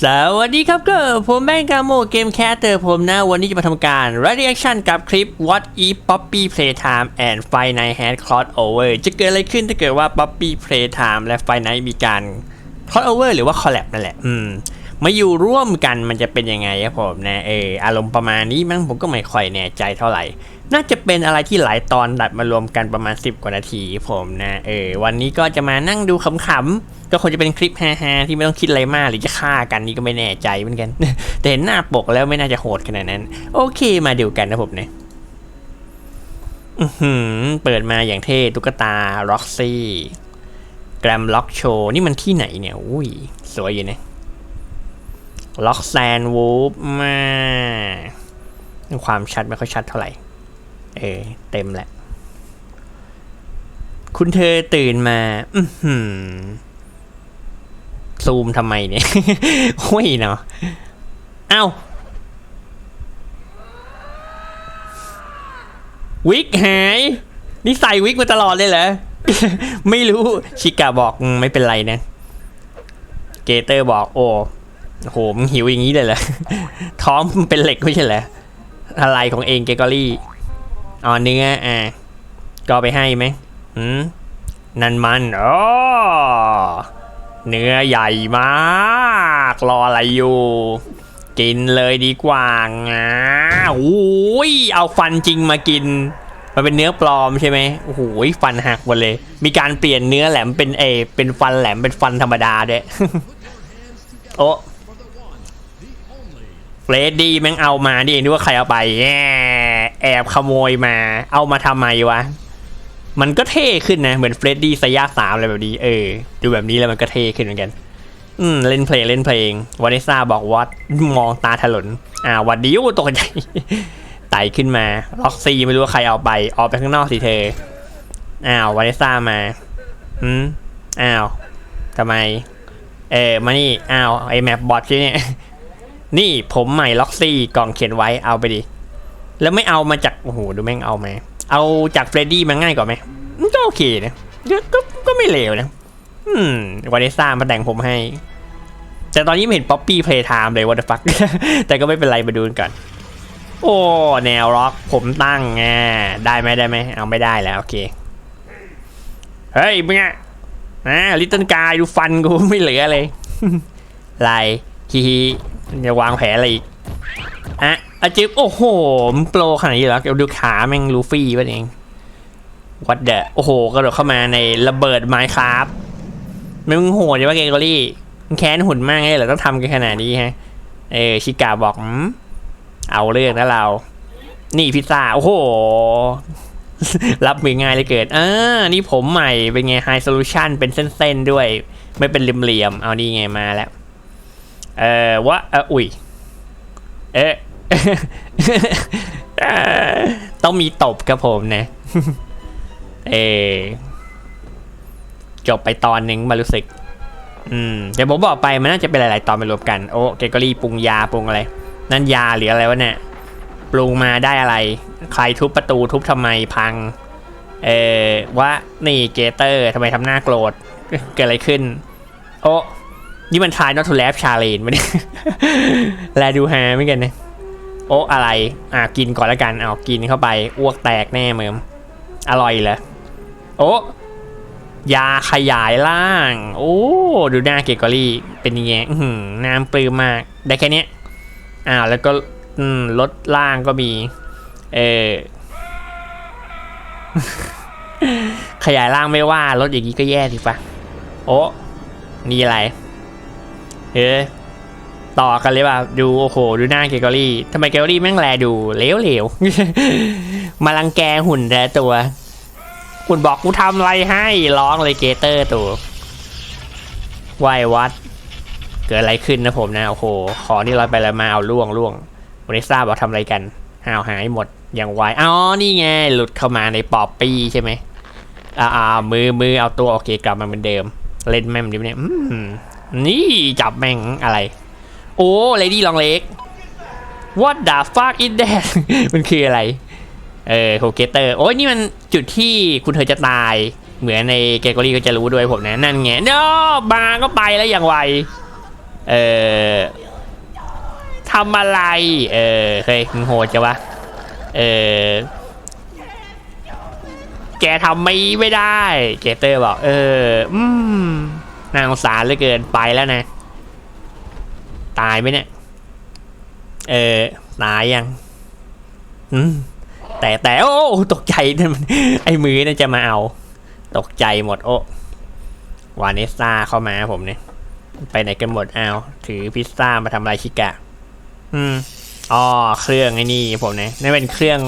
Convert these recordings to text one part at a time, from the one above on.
สวัสดีครับก็ผมแบงกาโมเกมแคสเตอร์ผมนะ วันนี้จะมาทำการ reaction กับคลิป What if Poppy Playtime and Five Night had crossover จะเกิดอะไรขึ้นถ้าเกิดว่า Poppy Playtime และ Five Night มีการ crossover หรือว่า collab นั่นแหละ อืม มาอยู่ร่วมกันมันจะเป็นยังไงครับผมนะเอออารมณ์ประมาณนี้มั้งผมก็ไม่ค่อยแน่ใจเท่าไหร่ น่าจะเป็นอะไรที่หลายตอนดัดมารวมกันประมาณ 10 กว่านาทีผมนะเออวันนี้ก็จะมานั่งดูขำๆก็คงจะเป็นคลิปฮาๆที่ไม่ต้องคิดอะไรมากหรือจะฆ่ากันนี่ก็ไม่แน่ใจเหมือนกัน แต่เห็นหน้าปกแล้วไม่น่าจะโหดขนาดนั้น โอเคมาดูกันนะผมนะอือหือเปิดมาอย่างเท่ตุ๊กตาล็อกซี่แกรมล็อกโชว์นี่มันที่ไหนเนี่ย อุ้ย สวยอยู่นะ ล็อกแซนวูฟมาความชัดไม่ค่อยชัดเท่าไหร่ เออเต็มแหละ คุณเธอตื่นมาอืซูมทำไมเนี่ยโอ้ยเนาะเอ้าวิกหาย นี่ใส่วิกมาตลอดเลยเหรอ ไม่รู้ ชิกาบอกไม่เป็นไรนะ เกเตอร์บอกโอ้ โอ้โหมึงหิวอย่างนี้เลยเหรอท้องมันเป็นเหล็กไม่ใช่เหรออะไรของเองเกกอรี่อ๋อเนื้ออะก็เอไปให้ไหมอืมนั่นมันอ๋อเนื้อใหญ่มากรออะไรอยู่ กินเลยดีกว่าอะโอ้ยเอาฟันจริงมากิน มันเป็นเนื้อปลอมใช่ไหมโอ้โหฟันหักหมดเลย มีการเปลี่ยนเนื้อแหลมเป็นเอ เป็นฟันแหลมเป็นฟันธรรมดาด้วยโอ้ เฟรดดี้แม่งเอามาดินึกว่าใครเอาไปแแอบขโมยมา เอามาทำไมวะ มันก็เท่ขึ้นนะ เหมือนเฟรดดี้สยาสามอะไรแบบนี้ เออ ดูแบบนี้แล้วมันก็เท่ขึ้นเหมือนกัน อืม เล่นเพลงเล่นเพลงวานิซ่าบอกวัดมองตาถลน อ่าวัดดิวตกใจไต่ขึ้นมาล็อกซีไม่รู้ว่าใครเอาไป ออกไปข้างนอกสิเธอ อ้าววานิซ่ามาอืมอ้าวทำไม เออมานี่ อ้าว ไอแมปบอทใช่เนี่ย นี่ผมใหม่ล็อกซี่กล่องเขียนไว้เอาไปดิ แล้วไม่เอามาจาก โอ้โห ดูแม่งเอาไหมเอาจากเฟรดดี้มาง่ายกว่าไหมก็โอเคนะก็ก็ก็ไม่เลวนะ อืมวาเนซ่ามาแต่งผมให้ แต่ตอนนี้ไม่เห็นป๊อปปี้เพลย์ไทม์เลยวัตอร์ฟักแต่ก็ไม่เป็นไรมาดูกันก่อน โอ้ แนวล็อกผมตั้งไงได้ไหมได้ไหมเอาไม่ได้แล้ว โอเค เฮ้ยมึงอะนะลิตเติ้ลกายดูฟันกูไม่เหลือเลยลายฮีฮี จะวางแผนอะไรอีกอะอาจิ๊บโอ้โหมันโปรขนาดนี้เหรอเดี๋ยวดูขาแม่งลูฟี่วะเองวัดเดะโอ้โห กระโดดเข้ามาในระเบิดไมค์ครับมึงโหดจังวะเกเกอรี่มึงแค้นหุ่นมากไงเหรอต้องทำกันขนาดนี้ฮะ เออชิกาบอกอืมเอาเรื่องนะเรา นี่พิซซ่า โอ้โห รับมือง่ายเลยเกิดอ่านี่ผมใหม่เป็นไงไฮโซลูชันเป็นเส้นๆด้วย ไม่เป็นเหลี่ยมๆ เอานี่ไงมาแล้ว เออวะเอออุ้ยเอ๊ะต้องมีตบครับผมนะเอจบไปตอนหนึ่งมารู้สึก อืมเดี๋ยวผมบอกไปมันน่าจะเป็นหลาย ๆ ตอนมารวมกัน โอ้เกเกอรี่ปรุงยาปรุงอะไร นั่นยาหรืออะไรวะเนี่ย ปรุงมาได้อะไร ใครทุบประตูทุบทำไมพัง เออว่านี่เกเตอร์ทำไมทำหน้าโกรธ เกิดอะไรขึ้น โอ้ นี่มันทายนอตทูแลฟชาเลนมันยแลดูฮาเหมือนกันนะ โอ้อะไร อะกินก่อนแล้วกัน เอากินเข้าไป อ้วกแตกแน่เมิม อร่อยเหรอ โอ้ยาขยายร่าง โอ้ ดูหน้าเกกอรี่ เป็นยังไงน้ำปลื้มมาก ได้แค่เนี้ยอ้าวแล้วก็ลดล่างก็มี เออขยายร่างไม่ว่าลดอย่างนี้ก็แย่สิปะโอ้นี่อะไร เฮ้ต่อกันเลยป่ะดูโอ้โห ดูหน้าเกเกอรี่ทำไมเกเกอรี่แม่งแลดูเหลวๆมาลังแกหุ่นแต่ตัว หุ่นบอกกูทำอะไรให้ร้องเลยเกเตอร์ตัวไหววัด เกิดอะไรขึ้นนะผมนะ โอ้โห ขอนี่ลอยไปแล้วมาเอาล่วงล่วงวันนี้ทราบว่าทำอะไรกันหาวหายหมดอย่างไวอ๋อนี่ไง หลุดเข้ามาในปอบปีใช่ไหมอ่าอ่ามือมือเอาตัวโอเคกลับมาเหมือนเดิม เล่นแม่มดิเนี่ยนี่จับแม่งอะไร โอ้เลดี้ลองเล็ก What the fuck is that มันคืออะไร เออโฮเกเตอร์ โอ้ยนี่มันจุดที่คุณเธอจะตาย เหมือนในเกกอรี่ก็จะรู้ด้วยผมนะนั่นไงเนาะบาก็ไปแล้วอย่างไว เออทำอะไร เออ เฮ้ยมึงโหดจังวะ เออ แกทำไม่ไม่ได้ เกเตอร์บอก เออ อืมน่าสงสารเหลือเกินไปแล้วนะ ตายไหมเนี่ย เออ ตายยัง อืม แต่แต่โอ้ตกใจนั่นมันไอ้มือนั่นจะมาเอา ตกใจหมดโอ้วานิสซ่าเข้ามาผมเนี่ย ไปไหนกันหมดเอาถือพิซซ่ามาทำอะไรชิกะ อืมอ๋อเครื่องไอ้นี่ผมเนี่ยนี่เป็นเครื่อง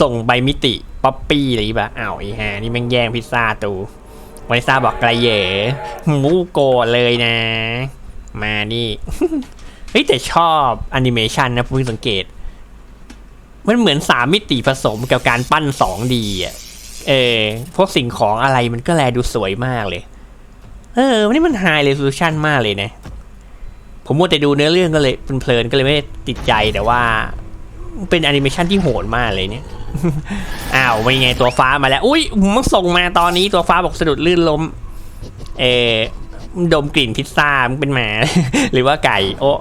ส่งใบมิติป๊อปปี้อะไรป่ะอ้าวไอ้ห่านี่แม่งแย่งพิซซ่าตูวานิซ่าบอกไกลเหย่มูโกเลยนะ มานี่เฮ้ยแต่ชอบแอนิเมชันนะเพิ่งสังเกต มันเหมือนสามมิติผสมกับการปั้นสองดีอะ เออ พวกสิ่งของอะไรมันก็แลดูสวยมากเลย เออวันนี้มันไฮเร s ูชันมากเลยนะ ผมมัวแต่ดูเนื้อเรื่องก็เลยเพลินๆก็เลยไม่ติดใจแต่ว่า เป็นแอนิเมชันที่โหดมากเลยเนี่ย อ้าวเป็นไงตัวฟ้ามาแล้ว อุ้ยมันส่งมาตอนนี้ตัวฟ้าบอกสะดุดลื่นล้ม เอดมกลิ่นพิซซ่ามันเป็นหมา หรือว่าไก่ โอ้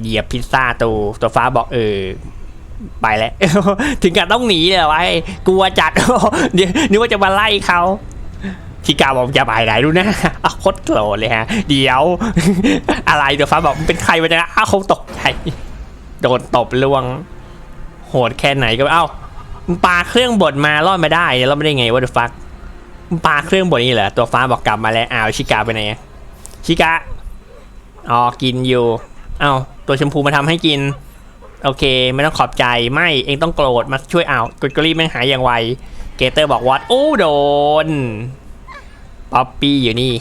เหยียบพิซซ่าตูตัวฟ้าบอกเออไปแล้ว ถึงกับต้องหนีเลยวะไอ้กลัวจัดเดี๋ยวนึกว่าจะมาไล่เขาชิกาบอกจะไปไหนดูนะอาวโคตรโกรธเลยฮะ เดี๋ยว อะไรตัวฟ้าบอกมันเป็นใครวะนี่ยอ้าวเขาตกใจ โดนตบล่วง โหดแค่ไหนก็เอ้ามปาเครื่องบดมารอดมาได้เรอดไม่ได้ไงวะเดฟักปาเครื่องบดนี่เหรอตัวฟ้าบอกกลับมาแล้วอ้าวชิกาไปไหนชิกาอ๋อกินอยู่เอ้าตัวชมพูมาทำให้กิน โอเค ไม่ต้องขอบใจไม่เองต้องโกรธมาช่วยเอากดกรีแม่งหายอย่างไวเกเตอร์บอกวัดโอ้โดนป๊อปปี้อยู่นี่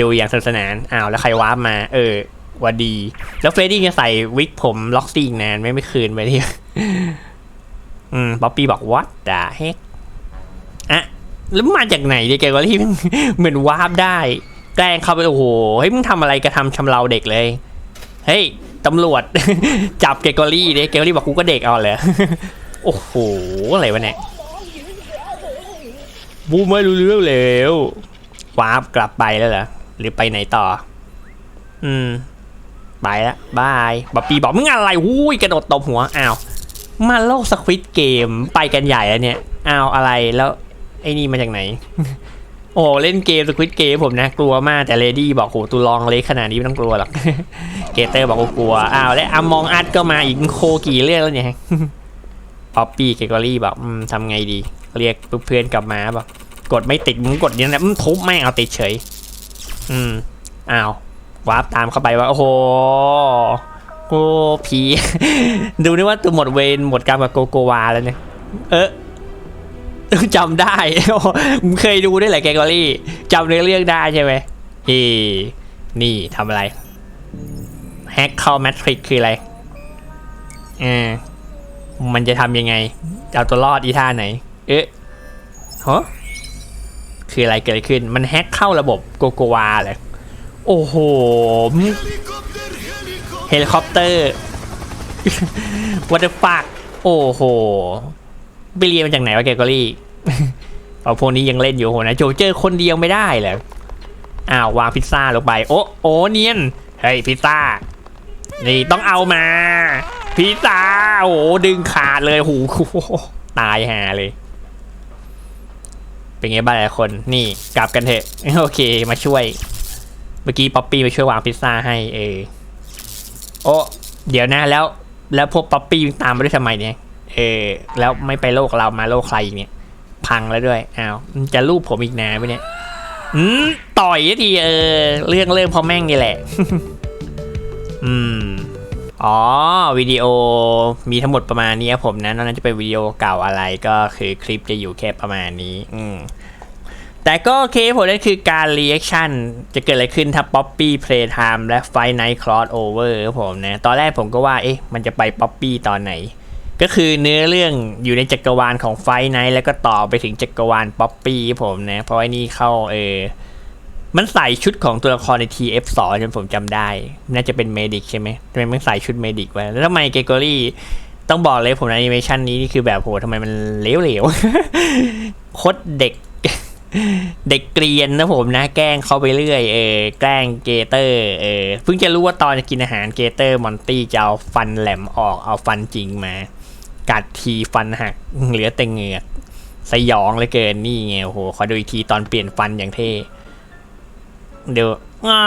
ดูอย่างสนุกสนานอ้าวแล้วใครวาร์ปมา เออ วัดดี แล้วเฟรดดี้จะใส่วิกผมล็อกซี่อีกนานไม่ไม่คืนไปที่อืมป๊อปปี้บอกวัดด่าเฮกอะแล้วมาจากไหนเนี่ยแกก็รีบเหมือนวาร์ปได้แกล้งเข้าไปโอ้โหเฮ้ยมึงทำอะไรกระทำชำเราเด็กเลยเฮ้ยตำรวจ จับเกกอรี่ดิเกกอรี่บอกกูก็เด็กเอาเลยโอ้โหอะไรวะเนี่ยบูไม่รู้เรื่องแล้ววาร์ปกลับไปแล้วเหรอหรือไปไหนต่อ อืม ไปละบายบัปปีบอกมึงอะไรหูยกระโดดตบหัวอ้าวมาโลกสควิตเกมไปกันใหญ่แล้วเนี่ยอ้าวอะไรแล้วไอ้นี่มาจากไหน โอ้เล่นเกมสควิตเกมผมนะกลัวมากแต่เลดี้บอกโหตูลองเล็กขนาดนี้ไม่ต้องกลัวหรอกเกเตอร์บอกกลัวอ้าวและอมองอัดก็มาอีกโคกี่เรื่องแล้วเนี่ยป๊อปปี้เกกอรี่บอกทำไงดี เรียกเพื่อนกลับมาบอกกดไม่ติดมึงกดเนี่ยนะมึงทุบไม่งเอาติดเฉย อืมอ้าว วาร์ปตามเข้าไปว่า โอ้โหโอ้ผี ดูนี่ว่าตัวหมดเวรหมดกรรมกับโกโกวาแล้วเนี่ย เออจำได้ผมเคยดูด้วยแหละแกกอรี่จำเนื้อเรื่องได้ใช่ไหมเฮ้นี่ทำอะไรแฮกเข้าแมทริกคืออะไรอ่ามันจะทำยังไงเอาตัวรอดอีท่าไหน เอ๊ะฮะคืออะไรเกิดขึ้น มันแฮกเข้าระบบโกโกวาเลย โอ้โห เฮลิคอปเตอร์วัตฟักโอ้โห ไปเรียนมาจากไหนวะแกกอรี่เอาพวกนี้ยังเล่นอยู่โหนะโจเจอคนเดียวไม่ได้เหรออ้าววางพิซซ่าลงไป โอ้โอ้เนียน เฮ้ยพิซซ่า นี่ต้องเอามา พิซซ่า โอ้ดึงขาดเลยหูตายหาเลย เป็นไงบ้างหลายคน นี่กลับกันเถอะ โอเคมาช่วย เมื่อกี้ป๊อปปี้มาช่วยวางพิซซ่าให้เออโอ้เดี๋ยวนะแล้ว แล้วพวกป๊อปปี้ตามมาด้วยทำไมเนี่ยเออแล้วไม่ไปโลกเรามาโลกใครอีกเนี่ย พังแล้วด้วยอ้าวจะรูปผมอีกนานไหมเนี่ยอืมต่อยทีเออ เรื่องเริ่มเพราะแม่งนี่แหละ อืมอ๋อวิดีโอมีทั้งหมดประมาณนี้ครับผมนะนอกนั้นจะเป็นวิดีโอเก่าอะไรก็คือคลิปจะอยู่แค่ประมาณนี้ อืม แต่ก็โอเคผมนั่นคือการรีแอคชั่นจะเกิดอะไรขึ้นถ้า Poppy Playtime และ Fight Night Crossover ครับผมนะตอนแรกผมก็ว่าเอ๊ะมันจะไป Poppy ตอนไหน ก็คือเนื้อเรื่องอยู่ในจักรวาลของ Fight Night แล้วก็ต่อไปถึงจักรวาล Poppy ครับผมนะ เพราะไอ้นี่เข้าเออมันใส่ชุดของตัวละครใน TF2 จนผมจำได้ น่าจะเป็นเมดิกใช่ไหมทำไมมันใส่ชุดเมดิกไว้แล้วทำไมเกเกอรี่ต้องบอกเลยผมในแอนิเมชันนี้นี่คือแบบโหทำไมมันเลวๆโคตรเด็ก เด็กเกรียนนะผมนะ แกล้งเขาไปเรื่อยเออแกล้งเกเตอร์เออเพิ่งจะรู้ว่าตอนกินอาหารเกเตอร์มอนตี้จะเอาฟันแหลมออกเอาฟันจริงมา กัดทีฟันหักเหลือแต่เหงือกสยองเลยเกินนี่ไงโอ้โหขอดูอีกทีตอนเปลี่ยนฟันอย่างเท่เดี๋ยวอา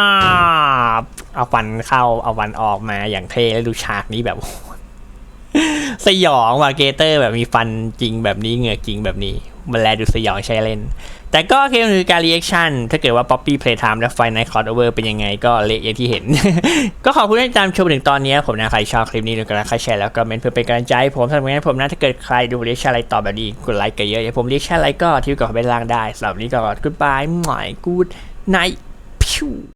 บเอาฟันเข้าเอาฟันออกมาอย่างเท่แล้วดูฉากนี้แบบสยองว่ะเกเตอร์แบบมีฟันจริงแบบนี้เหงือกจริงแบบนี้ มันแลดูสยองใช่เล่น แต่ก็โอเคมันคือการรีแอคชั่นถ้าเกิดว่า Poppy Playtime และไฟในคอร์ดโอเวอร์เป็นยังไงก็เละอย่างที่เห็น ก็ขอบคุณที่ตามชมถึงตอนนี้ผมนะ ใครชอบคลิปนี้ดูกันแล้วใครแชร์แล้วก็เมนเพื่อเป็นกำลังใจให้ผมทำงานผมนะ ถ้าเกิดใครดูรีแอคชั่นอะไรต่อแบบนี้กดไลค์กันเยอะอย่าผมรีแอคชั่นอะไรก็ที่กับคอมเมนล่างได้สำหรับวันนี้ก็ goodbye หมาย good night พิว